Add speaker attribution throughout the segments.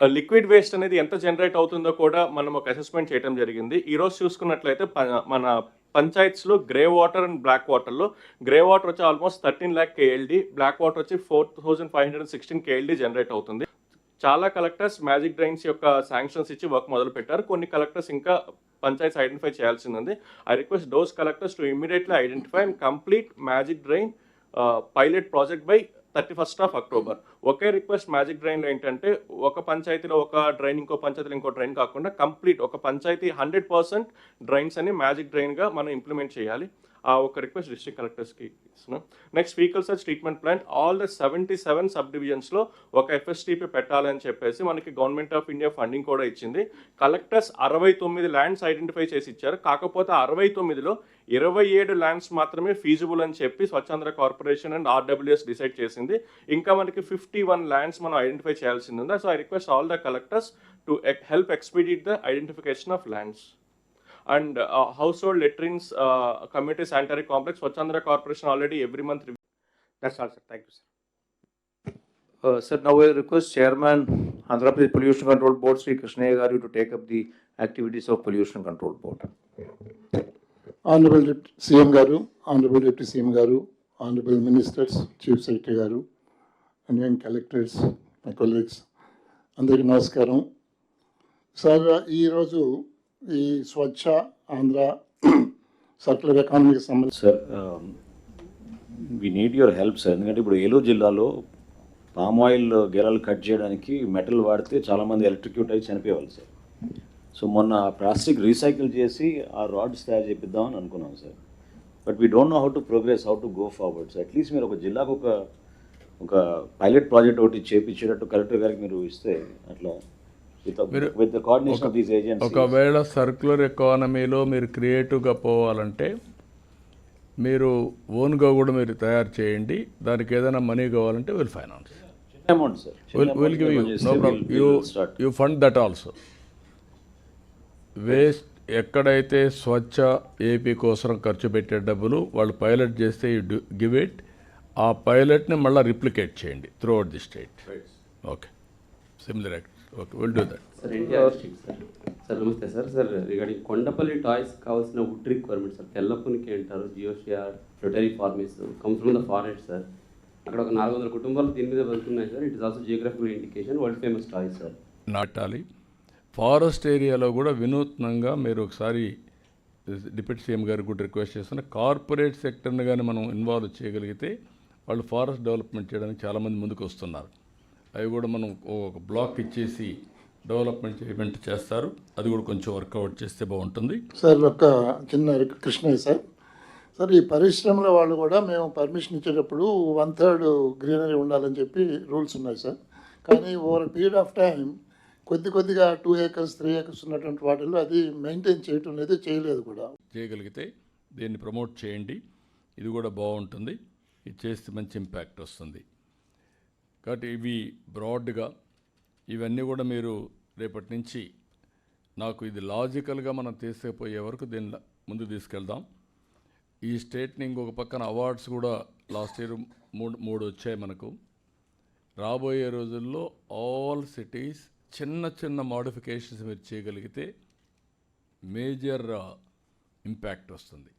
Speaker 1: Liquid waste అనేది ఎంత generate అవుతుందో కూడా మనం ఒక అసెస్మెంట్ చేయడం జరిగింది. ఈరోజు చూసుకున్నట్లయితే ప- మన పంచాయత్స్లో గ్రే వాటర్ అండ్ బ్లాక్ వాటర్లో గ్రే వాటర్ వచ్చి almost thirteen lakh KLD black water వచ్చి four thousand five hundred sixteen KLD generate అవుతుంది. చాలా కలెక్టర్స్ మ్యాజిక్ డ్రైన్స్ యొక్క శాంక్షన్స్ ఇచ్చి వర్క్ మొదలు పెట్టారు. కొన్ని కలెక్టర్స్ ఇంకా పంచాయత్స్ ఐడెంటిఫై చేయాల్సింది I request those collectors to immediately identify and complete magic drain pilot project by thirty first of October. Okay request magic డ్రైన్లో ఏంటంటే ఒక పంచాయతీలో ఒక డ్రైన్ ఇంకో పంచాయతీలో ఇంకో డ్రైన్ కాకుండా కంప్లీట్ ఒక పంచాయతీ హండ్రెడ్ పర్సెంట్ డ్రైన్స్ అని మ్యాజిక్ డ్రైన్గా మనం ఇంప్లిమెంట్ చేయాలి. ఆ ఒక రిక్వెస్ట్ డిస్ట్రిక్ట్ కలెక్టర్స్కి ఇస్తున్నాం. Next faecal sludge treatment plant all the seventy seven sub డివిజన్స్లో ఒక ఎఫ్ఎస్టీపీ పెట్టాలని చెప్పేసి మనకి గవర్నమెంట్ ఆఫ్ ఇండియా ఫండింగ్ కూడా ఇచ్చింది. కలెక్టర్స్ అరవై తొమ్మిది ల్యాండ్స్ ఐడెంటిఫై చేసి ఇచ్చారు. కాకపోతే అరవై తొమ్మిదిలో ఇరవై ఏడు ల్యాండ్స్ మాత్రమే ఫీజిబుల్ అని చెప్పి Swachh Andhra corporation and RWS decide చేసింది. ఇంకా మనకి ఫిఫ్టీ వన్ ల్యాండ్స్ మనం ఐడెంటిఫై చేయాల్సింది ఉంది. So I request all the collectors to help expedite the identification of lands and household latrines community sanitary complex Swachh Andhra corporation already every month
Speaker 2: that's all sir thank you sir sir now request chairman Andhra Pradesh pollution control board Shri Krishnaiah garu to take up the activities of pollution control board
Speaker 3: honourable CM garu honourable deputy CM garu honourable ministers chief secretary garu and young collectors my అందరికీ నమస్కారం. Sir ఈరోజు ఈ స్వచ్ఛ Andhra circular ఎకానమీకి సంబంధించి
Speaker 4: sir we need your help sir ఎందుకంటే ఇప్పుడు ఏలూరు జిల్లాలో palm oil గెలలు కట్ చేయడానికి మెటల్ వాడితే చాలామంది ఎలక్ట్రిక్యూట్ అయ్యి చనిపోయేవాళ్ళు సార్ సో మొన్న ప్లాస్టిక్ రీసైకిల్ చేసి ఆ రాడ్స్ తయారు చేపిద్దామని అనుకున్నాం sir but we don't know how to progress how to go forward so at least మీరు ఒక జిల్లాకు ఒక ఒక పైలట్ ప్రాజెక్ట్ ఒకటి చేపించేటట్టు కలెక్టర్ గారికి మీరు ఇస్తే అట్లా with with the coordination of these agency
Speaker 5: ఒకవేళ సర్క్యులర్ ఎకానమీలో మీరు క్రియేటివ్గా పోవాలంటే మీరు ఓన్గా కూడా మీరు తయారు చేయండి. దానికి ఏదైనా మనీ కావాలంటే will finance
Speaker 4: amount sir
Speaker 5: will will give you no problem you you fund that also waste ఎక్కడైతే స్వచ్ఛ ఏపీ కోసం ఖర్చు పెట్టే డబ్బులు వాళ్ళు పైలట్ చేస్తే యూ గివ్ ఇట్ ఆ పైలట్ని మళ్ళీ రిప్లికేట్ చేయండి throughout the state okay similar okay will do that
Speaker 6: sir district sir sir నమస్తే sir sir regarding Kondapalli toys కావాల్సిన వుడ్ రిక్వైర్మెంట్ సార్ తెల్లపునికి అంటారు జియోషియర్ రొటరీ ఫార్మేస్ comes from the forest sir అక్కడ ఒక నాలుగు వందల కుటుంబాలు దీని మీద వెళ్తున్నాయి sir it is also geographical indication world famous toys sir
Speaker 5: నాటాలి. ఫారెస్ట్ ఏరియాలో కూడా వినూత్నంగా మీరు ఒకసారి డిప్యూటీ సీఎం గారికి కూడా రిక్వెస్ట్ చేస్తున్న కార్పొరేట్ సెక్టర్ని కానీ మనం ఇన్వాల్వ్ చేయగలిగితే వాళ్ళు ఫారెస్ట్ డెవలప్మెంట్ చేయడానికి చాలామంది ముందుకు వస్తున్నారు. అవి కూడా మనం ఒక బ్లాక్ ఇచ్చేసి డెవలప్మెంట్ చేయమెంట్ చేస్తారు. అది కూడా కొంచెం వర్కౌట్ చేస్తే బాగుంటుంది.
Speaker 3: సార్ ఒక చిన్న కృష్ణయ్య సార్. సార్ ఈ పరిశ్రమల వాళ్ళు కూడా మేము పర్మిషన్ ఇచ్చేటప్పుడు వన్ థర్డ్ గ్రీనరీ ఉండాలని చెప్పి రూల్స్ ఉన్నాయి సార్. కానీ ఓవర్ పీరియడ్ ఆఫ్ టైం కొద్ది కొద్దిగా టూ ఏకర్స్ త్రీ ఏకర్స్ ఉన్నటువంటి వాటిల్లో అది మెయింటైన్ చేయటం లేదు చేయలేదు కూడా.
Speaker 5: చేయగలిగితే దీన్ని ప్రమోట్ చేయండి. ఇది కూడా బాగుంటుంది. ఇది చేస్తే మంచి ఇంపాక్ట్ వస్తుంది. కాబట్టి ఇవి బ్రాడ్గా ఇవన్నీ కూడా మీరు రేపటి నుంచి నాకు ఇది లాజికల్గా మనం తీసుకుపోయే వరకు దీన్ని ముందు తీసుకెళ్దాం. ఈ స్టేట్ని ఇంకొక పక్కన అవార్డ్స్ కూడా లాస్ట్ ఇయర్ మూడు మూడు వచ్చాయి మనకు. రాబోయే రోజుల్లో ఆల్ సిటీస్ చిన్న చిన్న మాడిఫికేషన్స్ మీరు చేయగలిగితే మేజర్ ఇంపాక్ట్ వస్తుంది.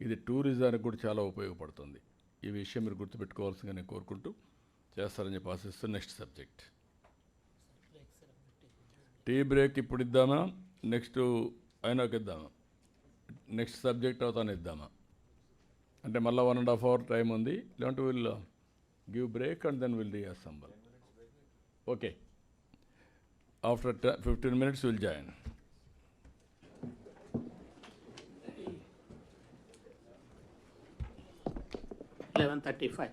Speaker 5: ఇది టూరిజానికి కూడా చాలా ఉపయోగపడుతుంది. ఈ విషయం మీరు గుర్తుపెట్టుకోవాల్సిందిగా నేను కోరుకుంటూ చేస్తారని చెప్పి ఆశిస్తూ నెక్స్ట్ సబ్జెక్ట్ టీ బ్రేక్ ఇప్పుడు ఇద్దామా? నెక్స్ట్ అయినాక ఇద్దామా నెక్స్ట్ సబ్జెక్ట్ అవుతాను ఇద్దామా? అంటే మళ్ళీ one and half hour time ఉంది. లేదంటే will give break and then will reassemble okay after fifteen minutes will join
Speaker 7: eleven thirty five